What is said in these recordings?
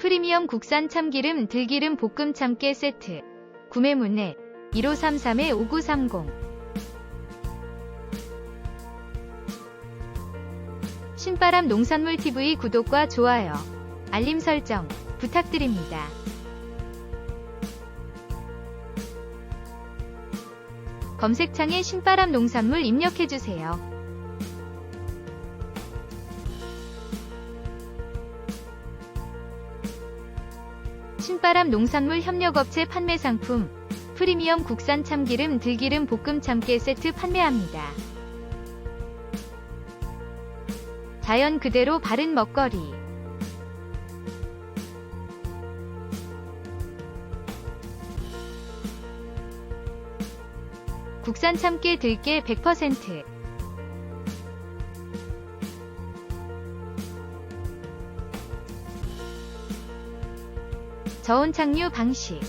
프리미엄 국산 참기름 들기름 볶음 참깨 세트 구매 문의 1533-5930 신바람 농산물 TV 구독과 좋아요, 알림 설정 부탁드립니다. 검색창에 신바람 농산물 입력해주세요. 신바람 농산물 협력업체 판매 상품 프리미엄 국산 참기름 들기름 볶음 참깨 세트 판매합니다. 자연 그대로 바른 먹거리 국산 참깨 들깨 100% 저온 착류 방식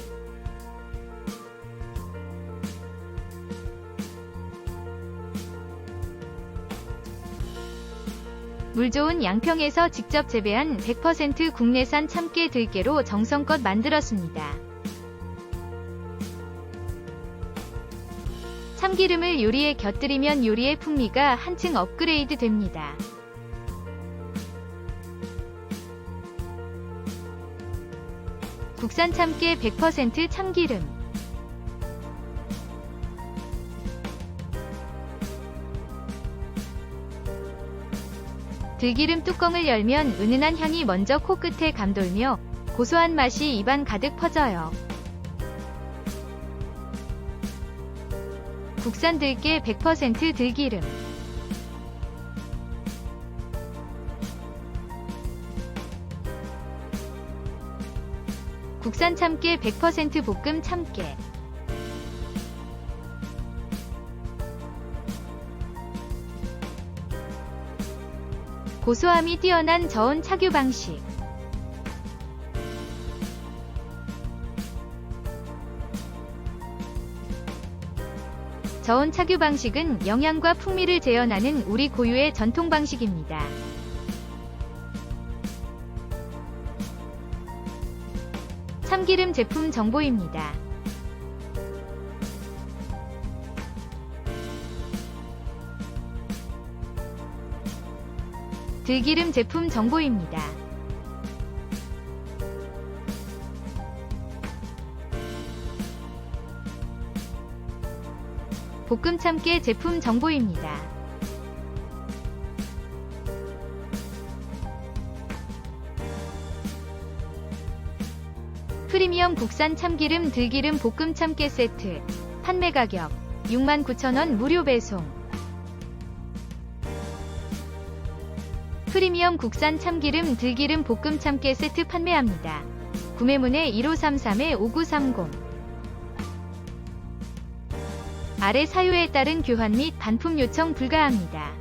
물 좋은 양평에서 직접 재배한 100% 국내산 참깨 들깨로 정성껏 만들었습니다. 참기름을 요리에 곁들이면 요리의 풍미가 한층 업그레이드 됩니다. 국산 참깨 100% 참기름 들기름 뚜껑을 열면 은은한 향이 먼저 코끝에 감돌며 고소한 맛이 입안 가득 퍼져요. 국산 들깨 100% 들기름 국산 참깨 100% 볶음 참깨 고소함이 뛰어난 저온 착유 방식 저온 착유 방식은 영양과 풍미를 재현하는 우리 고유의 전통 방식입니다. 참기름 제품 정보입니다. 들기름 제품 정보입니다. 볶음 참깨 제품 정보입니다. 프리미엄 국산 참기름 들기름 볶음 참깨 세트 판매 가격 69,000원 무료 배송 프리미엄 국산 참기름 들기름 볶음 참깨 세트 판매합니다. 구매문의 1533-5930 아래 사유에 따른 교환 및 반품 요청 불가합니다.